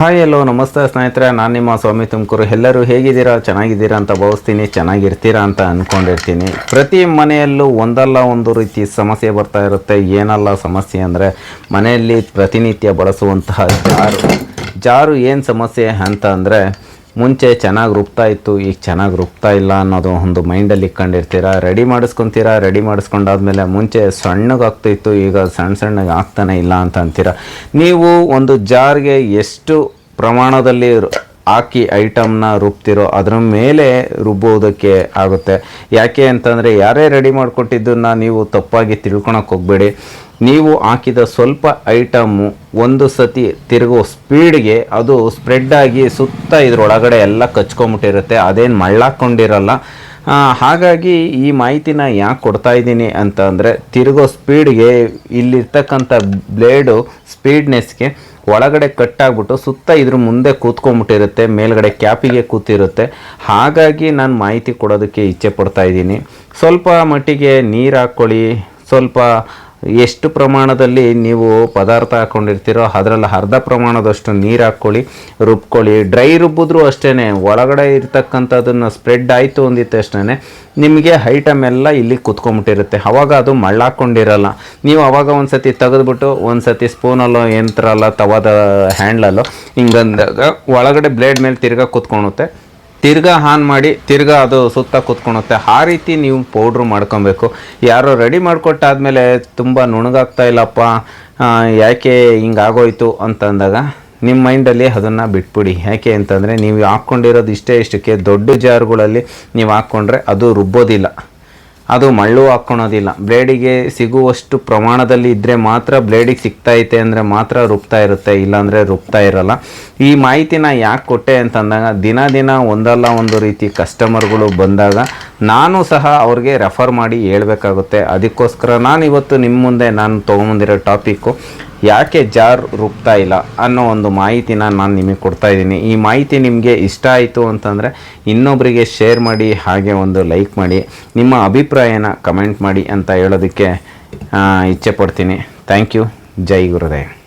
Hi ಎಲ್ಲೋ ನಮಸ್ತೆ ಸ್ನೇಹಿತರೆ. ನಾನು ನಿಮ್ಮ ಸ್ವಾಮಿ ತುಮಕೂರು. ಎಲ್ಲರೂ ಹೇಗಿದ್ದೀರಾ? ಚೆನ್ನಾಗಿದ್ದೀರಾ ಅಂತ ಭಾವಿಸ್ತೀನಿ. ಚೆನ್ನಾಗಿರ್ತೀರಾ ಅಂತ ಅಂದ್ಕೊಂಡಿರ್ತೀನಿ ಪ್ರತಿ ಮನೆಯಲ್ಲೂ ಒಂದಲ್ಲ ಒಂದು ರೀತಿ ಸಮಸ್ಯೆ ಬರ್ತಾ ಇರುತ್ತೆ. ಏನಲ್ಲ ಸಮಸ್ಯೆ ಅಂದರೆ ಮನೆಯಲ್ಲಿ ಪ್ರತಿನಿತ್ಯ ಬಳಸುವಂತಹ ಜಾರು. ಜಾರು ಏನು ಸಮಸ್ಯೆ ಅಂತ ಅಂದರೆ ಮುಂಚೆ ಚೆನ್ನಾಗಿ ರುಬ್ತಾ ಇತ್ತು, ಈಗ ಚೆನ್ನಾಗಿ ರುಬ್ತಾ ಇಲ್ಲ ಅನ್ನೋದು ಒಂದು ಮೈಂಡಲ್ಲಿ ಇಟ್ಕೊಂಡಿರ್ತೀರ? ರೆಡಿ ಮಾಡಿಸ್ಕೊತೀರಾ? ರೆಡಿ ಮಾಡಿಸ್ಕೊಂಡಾದ್ಮೇಲೆ ಮುಂಚೆ ಸಣ್ಣಗೆ ಆಗ್ತಾಯಿತ್ತು ಈಗ ಸಣ್ಣ ಸಣ್ಣಗೆ ಆಗ್ತಾನೆ ಇಲ್ಲ ಅಂತ ಅಂತೀರ? ನೀವು ಒಂದು ಜಾರ್ಗೆ ಎಷ್ಟು ಪ್ರಮಾಣದಲ್ಲಿ ಹಾಕಿ ಐಟಮ್ನ ರುಬ್ತಿರೋ ಅದರ ಮೇಲೆ ರುಬ್ಬೋದಕ್ಕೆ ಆಗುತ್ತೆ. ಯಾಕೆ ಅಂತಂದರೆ ಯಾರೇ ರೆಡಿ ಮಾಡಿಕೊಟ್ಟಿದ್ದನ್ನು ನೀವು ತಪ್ಪಾಗಿ ತಿಳ್ಕೊಳಕ್ಕೆ ಹೋಗಬೇಡಿ. ನೀವು ಹಾಕಿದ ಸ್ವಲ್ಪ ಐಟಮ್ಮು ಒಂದು ಸತಿ ತಿರುಗೋ ಸ್ಪೀಡ್ಗೆ ಅದು ಸ್ಪ್ರೆಡ್ ಆಗಿ ಸುತ್ತ ಇದ್ರೊಳಗಡೆ ಎಲ್ಲ ಕಚ್ಕೊಂಬಿಟ್ಟಿರುತ್ತೆ, ಅದೇನು ಮಳ್ಳಾಕೊಂಡಿರಲ್ಲ. ಹಾಗಾಗಿ ಈ ಮಾಹಿತಿನ ಯಾಕೆ ಕೊಡ್ತಾ ಇದ್ದೀನಿ ಅಂತ ಅಂದರೆ ತಿರುಗೋ ಸ್ಪೀಡ್ಗೆ ಇಲ್ಲಿರ್ತಕ್ಕಂಥ ಬ್ಲೇಡು ಸ್ಪೀಡ್ನೆಸ್ಗೆ ಒಳಗಡೆ ಕಟ್ಟಾಗ್ಬಿಟ್ಟು ಸುತ್ತ ಇದ್ರ ಮುಂದೆ ಕೂತ್ಕೊಂಡ್ಬಿಟ್ಟಿರುತ್ತೆ ಮೇಲ್ಗಡೆ ಕ್ಯಾಪಿಗೆ ಕೂತಿರುತ್ತೆ. ಹಾಗಾಗಿ ನಾನು ಮಾಹಿತಿ ಕೊಡೋದಕ್ಕೆ ಇಚ್ಛೆ ಪಡ್ತಾ ಇದ್ದೀನಿ. ಸ್ವಲ್ಪ ಮಟ್ಟಿಗೆ ನೀರು ಹಾಕ್ಕೊಳ್ಳಿ, ಸ್ವಲ್ಪ ಎಷ್ಟು ಪ್ರಮಾಣದಲ್ಲಿ ನೀವು ಪದಾರ್ಥ ಹಾಕ್ಕೊಂಡಿರ್ತೀರೋ ಅದರಲ್ಲಿ ಅರ್ಧ ಪ್ರಮಾಣದಷ್ಟು ನೀರು ಹಾಕ್ಕೊಳ್ಳಿ, ರುಬ್ಕೊಳ್ಳಿ. ಡ್ರೈ ರುಬ್ಬಿದ್ರೂ ಅಷ್ಟೇ ಒಳಗಡೆ ಇರ್ತಕ್ಕಂಥದ್ದನ್ನು ಸ್ಪ್ರೆಡ್ ಆಯಿತು ಅಂದಿದ ತಕ್ಷಣ ನಿಮಗೆ ಐಟಮ್ ಎಲ್ಲ ಇಲ್ಲಿ ಕುತ್ಕೊಂಬಿಟ್ಟಿರುತ್ತೆ. ಅವಾಗ ಅದು ಮಳ್ಳಾಕೊಂಡಿರಲ್ಲ. ನೀವು ಅವಾಗ ಒಂದು ಸತಿ ತೆಗೆದ್ಬಿಟ್ಟು ಒಂದು ಸತಿ ಸ್ಪೂನಲ್ಲೋ ಯಂತ್ರಲ್ಲ ತವಾದ ಹ್ಯಾಂಡ್ಲಲ್ಲೋ ಹಿಂಗಂದಾಗ ಒಳಗಡೆ ಬ್ಲೇಡ್ ಮೇಲೆ ತಿರ್ಗಾ ಕುತ್ಕೊಳುತ್ತೆ ತಿರ್ಗಾ ಆನ್ ಮಾಡಿ, ತಿರ್ಗಾ ಅದು ಸುತ್ತ ಕೂತ್ಕೊಳುತ್ತೆ. ಆ ರೀತಿ ನೀವು ಪೌಡ್ರ್ ಮಾಡ್ಕೊಬೇಕು. ಯಾರೋ ರೆಡಿ ಮಾಡಿಕೊಟ್ಟಾದ್ಮೇಲೆ ತುಂಬ ನುಣಗಾಗ್ತಾ ಇಲ್ಲಪ್ಪ ಯಾಕೆ ಹಿಂಗಾಗೋಯ್ತು ಅಂತಂದಾಗ ನಿಮ್ಮ ಮೈಂಡಲ್ಲಿ ಅದನ್ನು ಬಿಟ್ಬಿಡಿ. ಯಾಕೆ ಅಂತಂದರೆ ನೀವು ಹಾಕ್ಕೊಂಡಿರೋದು ಇಷ್ಟೇ ಇಷ್ಟಕ್ಕೆ ದೊಡ್ಡ ಜಾರ್ಗಳಲ್ಲಿ ನೀವು ಹಾಕ್ಕೊಂಡ್ರೆ ಅದು ರುಬ್ಬೋದಿಲ್ಲ. ಅದು ಮಳ್ಳು ಹಾಕ್ಕೊಳೋದಿಲ್ಲ ಬ್ಲೇಡಿಗೆ ಸಿಗುವಷ್ಟು ಪ್ರಮಾಣದಲ್ಲಿ ಇದ್ದರೆ ಮಾತ್ರ ಬ್ಲೇಡಿಗೆ ಸಿಗ್ತಾ ಐತೆ ಅಂದರೆ ಮಾತ್ರ ರುಬ್ತಾ ಇರುತ್ತೆ, ಇಲ್ಲಾಂದರೆ ರುಬ್ತಾ ಇರಲ್ಲ. ಈ ಮಾಹಿತಿನ ಯಾಕೆ ಕೊಟ್ಟೆ ಅಂತಂದಾಗ, ದಿನ ದಿನ ಒಂದಲ್ಲ ಒಂದು ರೀತಿ ಕಸ್ಟಮರ್ಗಳು ಬಂದಾಗ ನಾನು ಸಹ ಅವ್ರಿಗೆ ರೆಫರ್ ಮಾಡಿ ಹೇಳಬೇಕಾಗುತ್ತೆ. ಅದಕ್ಕೋಸ್ಕರ ನಾನು ಇವತ್ತು ನಿಮ್ಮ ಮುಂದೆ ನಾನು ತೊಗೊಂಬಂದಿರೋ ಟಾಪಿಕ್ಕು ಯಾಕೆ ಜಾರ್ ರುಬ್ತಾ ಇಲ್ಲ ಅನ್ನೋ ಒಂದು ಮಾಹಿತಿನ ನಾನು ನಿಮಗೆ ಕೊಡ್ತಾ ಇದ್ದೀನಿ. ಈ ಮಾಹಿತಿ ನಿಮಗೆ ಇಷ್ಟ ಆಯಿತು ಅಂತಂದರೆ ಇನ್ನೊಬ್ಬರಿಗೆ ಶೇರ್ ಮಾಡಿ, ಹಾಗೆ ಒಂದು ಲೈಕ್ ಮಾಡಿ, ನಿಮ್ಮ ಅಭಿಪ್ರಾಯನ ಕಮೆಂಟ್ ಮಾಡಿ ಅಂತ ಹೇಳೋದಕ್ಕೆ ಇಚ್ಛೆ ಪಡ್ತೀನಿ. Thank you. ಜೈ ಗುರುದೇವ್.